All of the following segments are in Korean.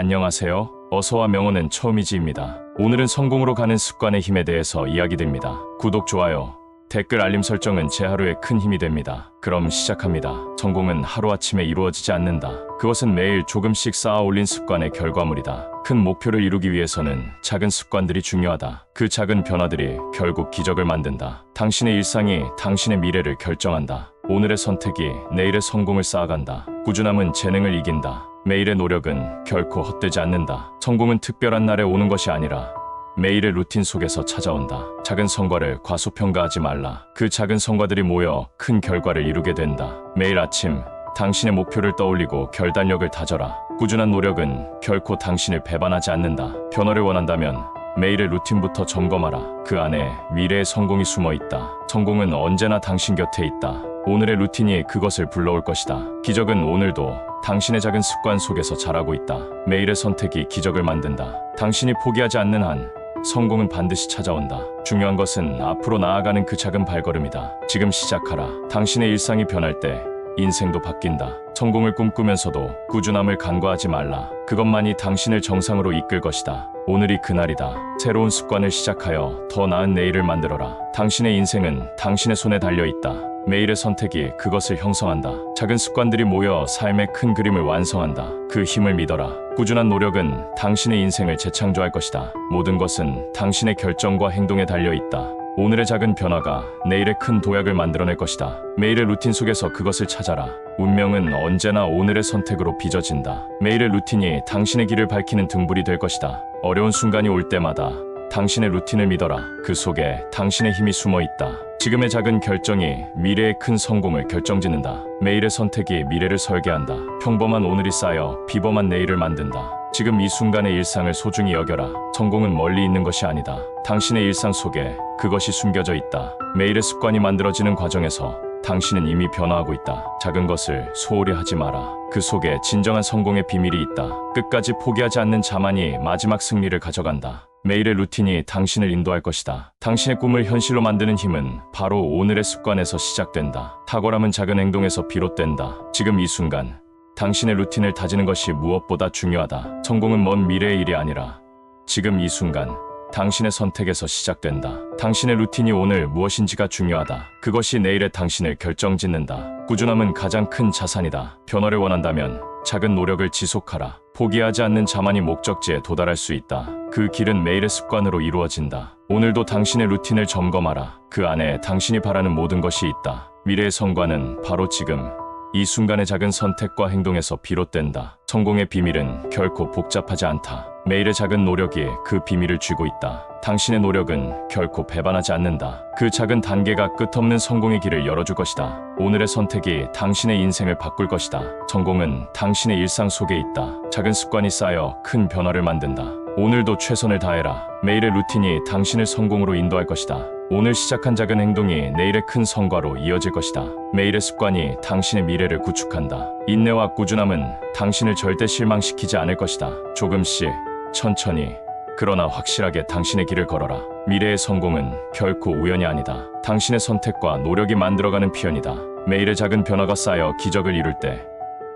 안녕하세요. 어서와 명언은 처음이지입니다. 오늘은 성공으로 가는 습관의 힘에 대해서 이야기 드립니다. 구독, 좋아요, 댓글 알림 설정은 제 하루에 큰 힘이 됩니다. 그럼 시작합니다. 성공은 하루아침에 이루어지지 않는다. 그것은 매일 조금씩 쌓아 올린 습관의 결과물이다. 큰 목표를 이루기 위해서는 작은 습관들이 중요하다. 그 작은 변화들이 결국 기적을 만든다. 당신의 일상이 당신의 미래를 결정한다. 오늘의 선택이 내일의 성공을 쌓아간다. 꾸준함은 재능을 이긴다. 매일의 노력은 결코 헛되지 않는다. 성공은 특별한 날에 오는 것이 아니라 매일의 루틴 속에서 찾아온다. 작은 성과를 과소평가하지 말라. 그 작은 성과들이 모여 큰 결과를 이루게 된다. 매일 아침 당신의 목표를 떠올리고 결단력을 다져라. 꾸준한 노력은 결코 당신을 배반하지 않는다. 변화를 원한다면 매일의 루틴부터 점검하라. 그 안에 미래의 성공이 숨어 있다. 성공은 언제나 당신 곁에 있다. 오늘의 루틴이 그것을 불러올 것이다. 기적은 오늘도 당신의 작은 습관 속에서 자라고 있다. 매일의 선택이 기적을 만든다. 당신이 포기하지 않는 한 성공은 반드시 찾아온다. 중요한 것은 앞으로 나아가는 그 작은 발걸음이다. 지금 시작하라. 당신의 일상이 변할 때 인생도 바뀐다. 성공을 꿈꾸면서도 꾸준함을 간과하지 말라. 그것만이 당신을 정상으로 이끌 것이다. 오늘이 그날이다. 새로운 습관을 시작하여 더 나은 내일을 만들어라. 당신의 인생은 당신의 손에 달려 있다. 매일의 선택이 그것을 형성한다. 작은 습관들이 모여 삶의 큰 그림을 완성한다. 그 힘을 믿어라. 꾸준한 노력은 당신의 인생을 재창조할 것이다. 모든 것은 당신의 결정과 행동에 달려 있다. 오늘의 작은 변화가 내일의 큰 도약을 만들어낼 것이다. 매일의 루틴 속에서 그것을 찾아라. 운명은 언제나 오늘의 선택으로 빚어진다. 매일의 루틴이 당신의 길을 밝히는 등불이 될 것이다. 어려운 순간이 올 때마다 당신의 루틴을 믿어라. 그 속에 당신의 힘이 숨어 있다. 지금의 작은 결정이 미래의 큰 성공을 결정짓는다. 매일의 선택이 미래를 설계한다. 평범한 오늘이 쌓여 비범한 내일을 만든다. 지금 이 순간의 일상을 소중히 여겨라. 성공은 멀리 있는 것이 아니다. 당신의 일상 속에 그것이 숨겨져 있다. 매일의 습관이 만들어지는 과정에서 당신은 이미 변화하고 있다. 작은 것을 소홀히 하지 마라. 그 속에 진정한 성공의 비밀이 있다. 끝까지 포기하지 않는 자만이 마지막 승리를 가져간다. 매일의 루틴이 당신을 인도할 것이다. 당신의 꿈을 현실로 만드는 힘은 바로 오늘의 습관에서 시작된다. 탁월함은 작은 행동에서 비롯된다. 지금 이 순간 당신의 루틴을 다지는 것이 무엇보다 중요하다. 성공은 먼 미래의 일이 아니라 지금 이 순간 당신의 선택에서 시작된다. 당신의 루틴이 오늘 무엇인지가 중요하다. 그것이 내일의 당신을 결정짓는다. 꾸준함은 가장 큰 자산이다. 변화를 원한다면 작은 노력을 지속하라. 포기하지 않는 자만이 목적지에 도달할 수 있다. 그 길은 매일의 습관으로 이루어진다. 오늘도 당신의 루틴을 점검하라. 그 안에 당신이 바라는 모든 것이 있다. 미래의 성과는 바로 지금 이 순간의 작은 선택과 행동에서 비롯된다. 성공의 비밀은 결코 복잡하지 않다. 매일의 작은 노력이 그 비밀을 쥐고 있다. 당신의 노력은 결코 배반하지 않는다. 그 작은 단계가 끝없는 성공의 길을 열어줄 것이다. 오늘의 선택이 당신의 인생을 바꿀 것이다. 성공은 당신의 일상 속에 있다. 작은 습관이 쌓여 큰 변화를 만든다. 오늘도 최선을 다해라. 매일의 루틴이 당신을 성공으로 인도할 것이다. 오늘 시작한 작은 행동이 내일의 큰 성과로 이어질 것이다. 매일의 습관이 당신의 미래를 구축한다. 인내와 꾸준함은 당신을 절대 실망시키지 않을 것이다. 조금씩, 천천히, 그러나 확실하게 당신의 길을 걸어라. 미래의 성공은 결코 우연이 아니다. 당신의 선택과 노력이 만들어가는 피연이다. 매일의 작은 변화가 쌓여 기적을 이룰 때,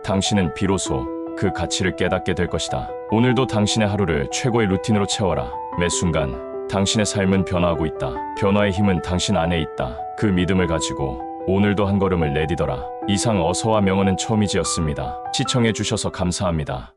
당신은 비로소 그 가치를 깨닫게 될 것이다. 오늘도 당신의 하루를 최고의 루틴으로 채워라. 매 순간 당신의 삶은 변화하고 있다. 변화의 힘은 당신 안에 있다. 그 믿음을 가지고 오늘도 한 걸음을 내디더라. 이상 어서와 명언은 처음이지였습니다. 시청해 주셔서 감사합니다.